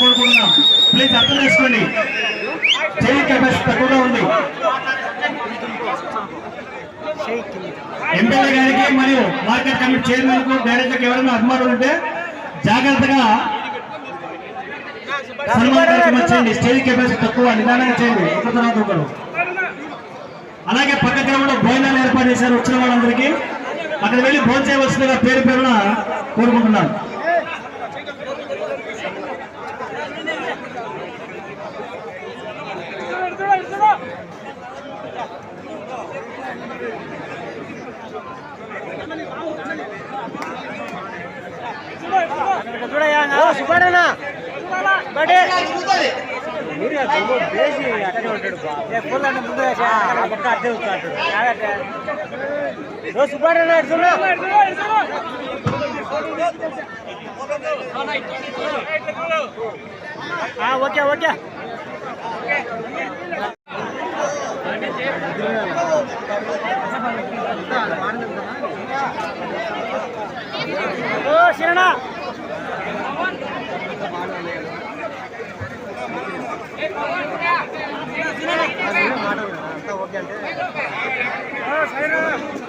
కోరుకుంటున్నాం. ప్లీజ్ అర్థం చేసుకోండి. చేయి కెపాసిటీ తక్కువగా ఉంది. ఎమ్మెల్యే గారికి మరియు మార్కెట్ కమిటీ చైర్మన్కు ఎవరైనా అభిమానులు ఉంటే జాగ్రత్తగా సన్మాన కార్యక్రమం చేయండి. స్టేజ్ కెపాసిటీ తక్కువ నిదానంగా చేయండి. ఒకరు అలాగే పక్క గ్రామంలో భోజనాలు ఏర్పాటు చేశారు వచ్చిన వాళ్ళందరికీ. అక్కడ వెళ్ళి భోజనం చేయవలసిందిగా పేరు పేరున కోరుకుంటున్నాను సుబ్బాడనా బడే బేసి అట్టనే ఉంటాడు ముందు పక్క రోజు సుబ్బాడనా ఓకే ఓకే. ఓ శరణ. ఓ శరణ.